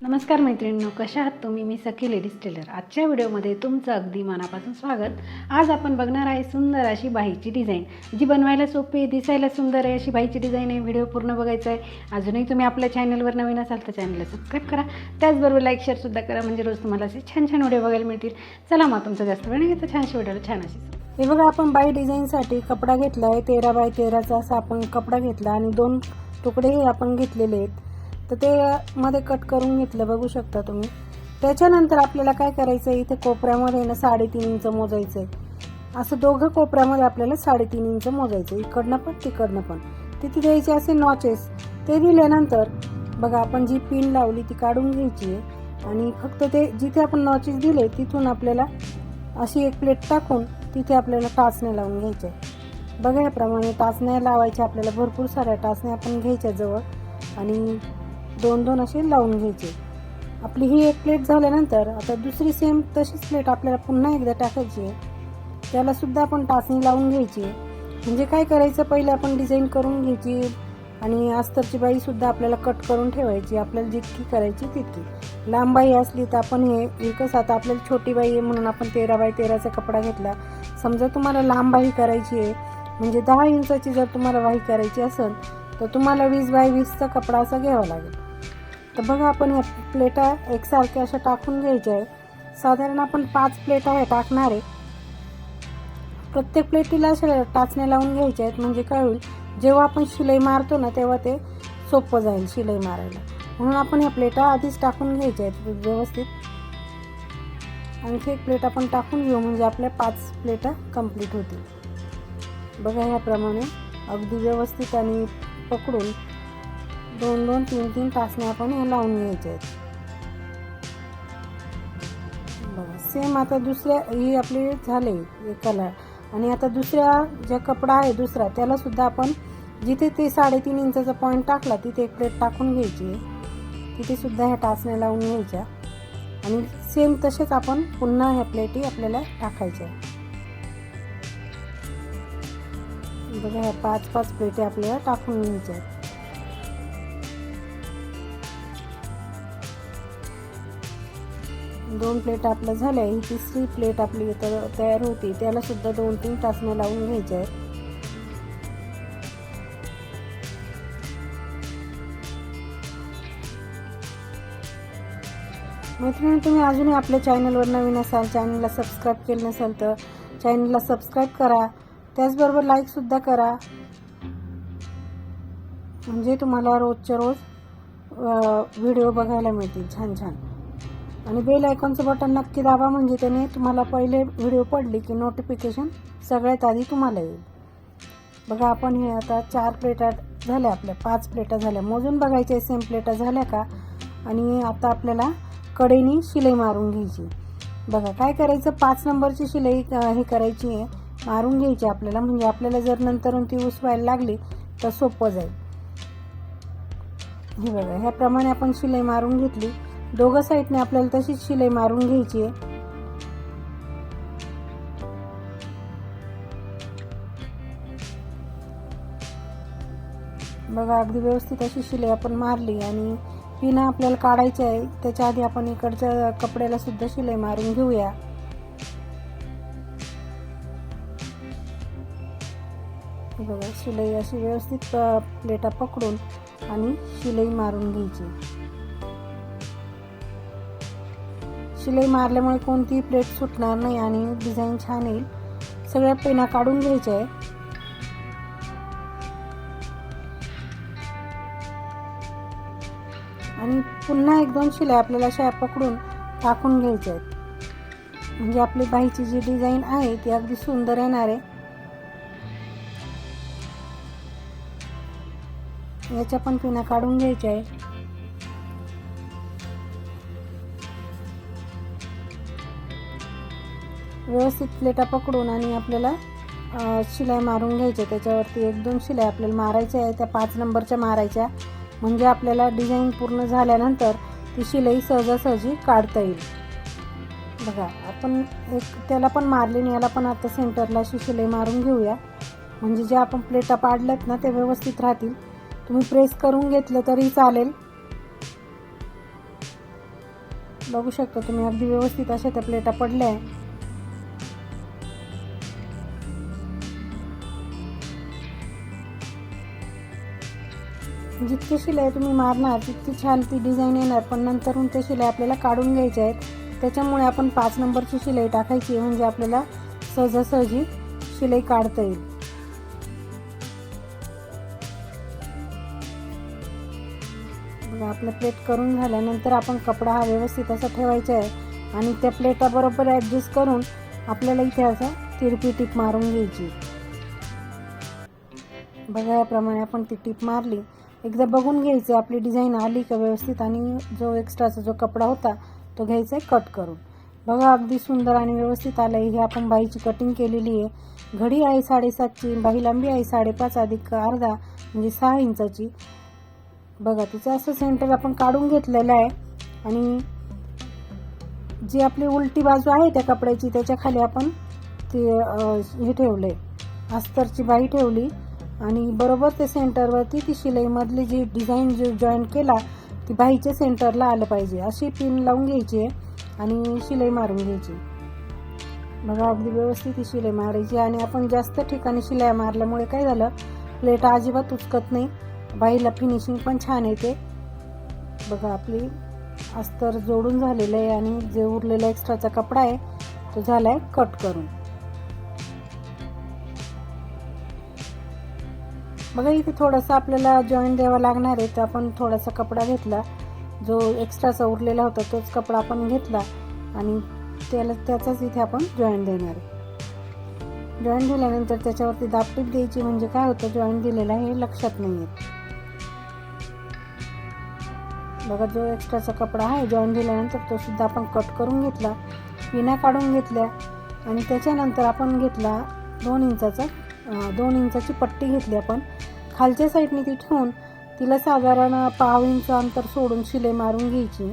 नमस्कार मैत्रिणींनो कशा आहात तुम्ही? मी सखी लेडीज टेलर आजच्या व्हिडिओमध्ये तुमचं अगदी मनापासून स्वागत. आज आपण बघणार आहे सुंदर अशी बाईची डिझाईन जी बनवायला सोपी आहे दिसायला सुंदर आहे अशी बाईची डिझाईन आहे. व्हिडिओ पूर्ण बघायचा आहे. अजूनही तुम्ही आपल्या चॅनलवर नवीन असाल तर चॅनलला सबस्क्राईब करा. त्याचबरोबर लाईक शेअरसुद्धा करा. म्हणजे रोज तुम्हाला असे छान छान व्हिडिओ बघायला मिळतील. चला मग तुमचा जास्त वेळ नाही तर छानशी व्हिडिओला छान अशी हे बघा आपण बाई डिझाईनसाठी कपडा घेतला आहे तेरा बाय तेराचा असा आपण कपडा घेतला आणि दोन तुकडेही आपण घेतलेले आहेत. तर ते मध्ये कट करून घेतलं बघू शकता तुम्ही. त्याच्यानंतर आपल्याला काय करायचं आहे इथे कोपऱ्यामध्ये ना साडेतीन इंच मोजायचं आहे असं दोघं कोपऱ्यामध्ये आपल्याला साडेतीन इंच मोजायचं आहे इकडनं पण तिकडनं पण. तिथे द्यायचे असे नॉचेस ते दिल्यानंतर बघा आपण जी पिन लावली ती काढून घ्यायची आहे. आणि फक्त ते जिथे आपण नॉचेस दिले तिथून आपल्याला अशी एक प्लेट टाकून तिथे आपल्याला टाचण्या लावून घ्यायच्या. बघा याप्रमाणे टाचण्या लावायच्या आपल्याला. भरपूर साऱ्या टाचण्या आपण घ्यायच्या जवळ. आणि दोन दोन असे लावून घ्यायचे. आपली ही एक प्लेट झाल्यानंतर आता दुसरी सेम तशीच प्लेट आपल्याला पुन्हा एकदा टाकायची आहे. त्यालासुद्धा आपण टाचणी लावून घ्यायची म्हणजे काय करायचं? पहिले आपण डिझाईन करून घ्यायची आणि अस्तरची बाईसुद्धा आपल्याला कट करून ठेवायची. आपल्याला जितकी करायची तितकी. लांब बाई असली तर आपण हे एकच आता आपल्याला छोटी बाई आहे म्हणून आपण तेरा बाय तेराचा कपडा घेतला. समजा तुम्हाला लांब बाई करायची आहे. म्हणजे दहा इंचाची जर तुम्हाला वाही करायची असेल तर तुम्हाला वीस बाय वीसचा कपडा असा घ्यावा लागेल. तर बघा आपण या प्लेटा एकसारख्या अशा टाकून घ्यायच्या आहे साधारण आपण पाच प्लेट आहे टाकणार आहे. प्रत्येक प्लेटीला अशा टाचण्या लावून घ्यायच्या आहेत म्हणजे काय होईल जेव्हा आपण शिलाई मारतो ना तेव्हा ते सोपं जाईल शिलाई मारायला. म्हणून आपण ह्या प्लेटा आधीच टाकून घ्यायच्या आहेत व्यवस्थित. आणखी एक प्लेट आपण टाकून घेऊ म्हणजे आपल्या पाच प्लेटा कंप्लीट होतील. बघा ह्याप्रमाणे अगदी व्यवस्थित आणि पकडून दोन दोन तीन तीन टाचण्या आपण हे लावून घ्यायच्या आहेत. बघा सेम आता दुसऱ्या ही आपली झाले एकाला आणि आता दुसऱ्या ज्या कपडा आहे दुसरा त्याला सुद्धा आपण जिथे ते साडेतीन इंचाचा पॉईंट टाकला तिथे एक प्लेट टाकून घ्यायची. तिथे सुद्धा ह्या टाचण्या लावून घ्यायच्या. आणि सेम तसेच आपण पुन्हा ह्या प्लेटी आपल्याला टाकायच्या बघा ह्या पाच पाच प्लेटी आपल्याला टाकून घ्यायच्या दोन प्लेट आपलं झाले ही तिसरी प्लेट आपली इथं तयार होती. त्याला सुद्धा दोन तीन टाचण्या लावून घ्यायच्या आहेत. मैत्रिणी तुम्ही अजूनही आपल्या चॅनलवर नवीन असाल चॅनलला सबस्क्राईब केलं नसेल तर चॅनलला सबस्क्राईब करा. त्याचबरोबर लाईकसुद्धा करा. म्हणजे तुम्हाला रोजच्या रोज व्हिडिओ बघायला मिळतील. छान छान. आणि बेल आयकॉनचं बटन नक्की दाबा म्हणजे त्याने तुम्हाला पहिले व्हिडिओ पडली की नोटिफिकेशन सगळ्यात आधी तुम्हाला येईल. बघा आपण हे आता चार प्लेटा झाल्या आपल्या. पाच प्लेटा झाल्या. मोजून बघायच्या सेम प्लेटा झाल्या का? आणि आता आपल्याला कडेनी शिलाई मारून घ्यायची. बघा काय करायचं? पाच नंबरची शिलाई हे करायची आहे. मारून घ्यायची आपल्याला. म्हणजे आपल्याला जर नंतर ती उसवायला लागली तर सोपं जाईल. हे बघा ह्याप्रमाणे आपण शिलाई मारून घेतली. दोघं साईडने आपल्याला तशीच शिलाई मारून घ्यायची आहे. बघा अगदी व्यवस्थित अशी शिलाई आपण मारली आणि पिना आपल्याला काढायची आहे. त्याच्या आधी आपण इकडच्या कपड्याला सुद्धा शिलाई मारून घेऊया. बघा शिलाई अशी व्यवस्थित प्लेटा पकडून आणि शिलाई मारून घ्यायची शिलाई मारल्यामुळे कोणतीही प्लेट सुटणार नाही आणि डिझाईन छान येईल. सगळ्या पेना काढून घ्यायच्या आहे आणि पुन्हा एक दोन शिलाई आपल्याला अशा पकडून टाकून घ्यायच्या आहेत. म्हणजे आपली बाईची जी डिझाईन आहे ती अगदी सुंदर येणार आहे. याच्या पण पिना काढून घ्यायच्या आहे व्यवस्थित प्लेटा पकडून आणि आपल्याला शिलाई मारून घ्यायच्या त्याच्यावरती एक दोन शिलाई आपल्याला मारायच्या आहे त्या पाच नंबरच्या मारायच्या. म्हणजे आपल्याला डिझाईन पूर्ण झाल्यानंतर ती शिलाई सहजासहजी काढता येईल. बघा आपण एक त्याला पण मारली आणि याला पण आता सेंटरला अशी शिलाई मारून घेऊया. म्हणजे जे आपण प्लेटा पाडल्यात ना ते व्यवस्थित राहतील. तुम्ही प्रेस करून घेतलं तरी चालेल. बघू शकता तुम्ही अगदी व्यवस्थित अशा त्या प्लेटा पडल्या आहे. जितकी शिलाई तुम्ही मारणार तितकी छान ती डिझाईन येणार. पण नंतरून ते शिलाई आपल्याला काढून घ्यायच्या आहेत. त्याच्यामुळे आपण पाच नंबरची शिलाई टाकायची म्हणजे आपल्याला सहजासहजी शिलाई काढता येईल. बघा आपलं प्लेट करून झाल्यानंतर आपण कपडा हा व्यवस्थित असा ठेवायचा आहे. आणि त्या प्लेटाबरोबर ॲडजस्ट करून आपल्याला इथे असं तिरपी टीप मारून घ्यायची बघा याप्रमाणे आपण ती टीप मारली. एकदा बघून घ्यायचे आपली डिझाईन आली का व्यवस्थित आणि जो एक्स्ट्राचा जो कपडा होता तो घ्यायचा आहे कट करून. बघा अगदी सुंदर आणि व्यवस्थित आलं आहे हे आपण बाईची कटिंग केलेली आहे. घडी आहे साडेसातची बाही लांबी आहे साडेपाच अधिक अर्धा म्हणजे सहा इंचाची. बघा तिचं असं सेंटर आपण काढून घेतलेलं आहे. आणि जी आपली उलटी बाजू आहे त्या कपड्याची त्याच्याखाली आपण ते हे ठेवलं आहे अस्तरची बाई ठेवली. आणि बरोबर ते सेंटरवरती ती शिलाईमधली जी डिझाईन जो जॉईन केला ती बाईच्या सेंटरला आलं पाहिजे. अशी पिन लावून घ्यायची आहे आणि शिलाई मारून घ्यायची. बघा अगदी व्यवस्थित ही शिलाई मारायची आणि आपण जास्त ठिकाणी शिलाई मारल्यामुळे काय झालं प्लेट अजिबात उचकत नाही. बाईला फिनिशिंग पण छान येते. बघा आपली अस्तर जोडून झालेलं आहे आणि जे उरलेला एक्स्ट्राचा कपडा आहे तो झाला आहे कट करून. बघा इथे थोडासा आपल्याला जॉईंट द्यावा लागणार आहे. तर आपण थोडासा कपडा घेतला. जो एक्स्ट्राचा उरलेला होता तोच कपडा आपण घेतला. आणि त्याला त्याचाच इथे आपण जॉईंट देणार आहे. जॉईंट दिल्यानंतर त्याच्यावरती दापटीप द्यायची म्हणजे काय होतं? जॉईंट दिलेला हे लक्षात नाही येत बघा जो एक्स्ट्राचा कपडा आहे जॉईंट दिल्यानंतर तो सुद्धा आपण कट करून घेतला. पिना काढून घेतल्या. आणि त्याच्यानंतर आपण घेतला दोन इंचाचा दोन इंचाची पट्टी घेतली आपण. खालच्या साईडने ती ठेवून तिला साधारण पाव इंच अंतर सोडून शिलाई मारून घ्यायची.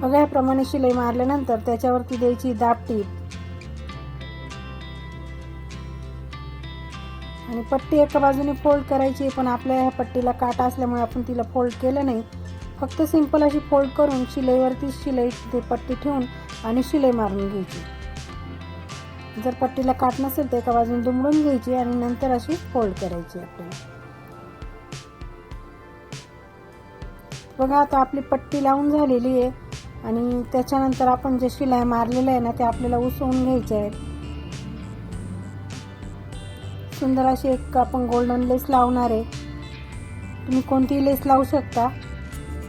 बघा याप्रमाणे शिलाई मारल्यानंतर त्याच्यावरती द्यायची दाबटीप आणि पट्टी एका बाजूने फोल्ड करायची पण आपल्या ह्या पट्टीला काटा असल्यामुळे आपण तिला फोल्ड केलं नाही. फक्त सिंपल अशी फोल्ड करून शिलाईवरती शिलाई ते पट्टी ठेवून आणि शिलाई मारून घ्यायची. जर पट्टीला काट नसेल तर एका बाजूने दुमडून घ्यायची आणि नंतर अशी फोल्ड करायची आपल्याला बघा आता आपली पट्टी लावून झालेली आहे आणि त्याच्यानंतर आपण जे शिलाई मारलेलं आहे ना ते आपल्याला उसवून घ्यायचे आहेत. सुंदर अशी एक आपण गोल्डन लेस लावणार आहे. तुम्ही कोणतीही लेस लावू शकता.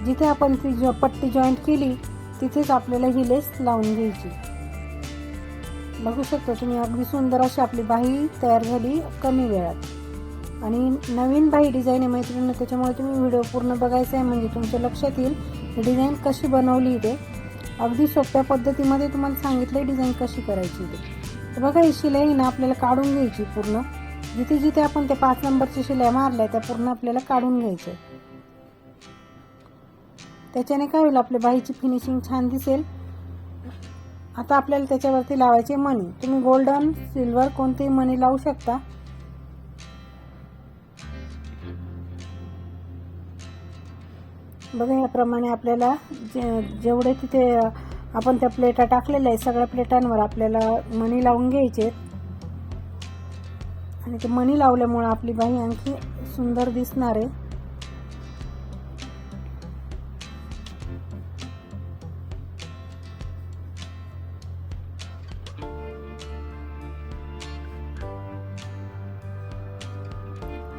जिथे आपण ती जो पट्टी जॉईंट केली तिथेच आपल्याला ही लेस लावून घ्यायची. बघू शकता तुम्ही अगदी सुंदर अशी आपली बाही तयार झाली कमी वेळात. आणि नवीन बाही डिझाईन आहे मैत्रिणी त्याच्यामुळे तुम्ही व्हिडिओ पूर्ण बघायचा आहे. म्हणजे तुमच्या लक्षात येईल ही डिझाईन कशी बनवली ते अगदी सोप्या पद्धतीमध्ये तुम्हाला सांगितलं डिझाईन कशी करायची ते तर बघा ही शिलाई ना आपल्याला काढून घ्यायची पूर्ण. जिथे जिथे आपण त्या पाच नंबरची शिलाई मारल्या त्या पूर्ण आपल्याला काढून घ्यायच्या. त्याच्याने काय होईल आपल्या बाईची फिनिशिंग छान दिसेल. आता आपल्याला त्याच्यावरती लावायचे मणी तुम्ही गोल्डन सिल्वर कोणतेही मणी लावू शकता. बघा याप्रमाणे आपल्याला जे जेवढे तिथे आपण त्या प्लेटा टाकलेल्या आहे सगळ्या प्लेटांवर आपल्याला मणी लावून घ्यायचे आणि ते मणी लावल्यामुळे आपली बाई आणखी सुंदर दिसणार आहे.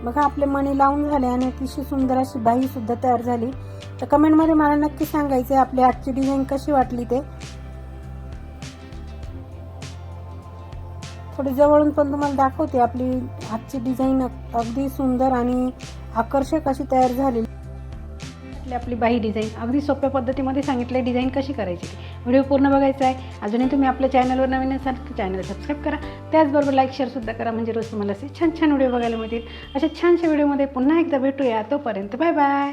बघा आपले मणी लावून झाले आणि अतिशय सुंदर अशी बाही सुद्धा तयार झाली. तर कमेंटमध्ये मला नक्की सांगायचं आपली आजची डिझाईन कशी वाटली ते. थोडी जवळून पण तुम्हाला दाखवते आपली आजची डिझाईन अगदी सुंदर आणि आकर्षक अशी तयार झालेली. आपली आपली बाही डिझाईन अगदी सोप्या पद्धतीमध्ये सांगितले डिझाईन कशी करायची ती. व्हिडिओ पूर्ण बघायचा आहे. अजूनही तुम्ही आपल्या चॅनलवर नवीन असाल तर चॅनल सबस्क्राईब करा. त्याचबरोबर लाईक शेअरसुद्धा करा. म्हणजे रोज तुम्हाला असे छान छान व्हिडिओ बघायला मिळतील. अशा छानशा व्हिडिओमध्ये पुन्हा एकदा भेटूया. तोपर्यंत बाय बाय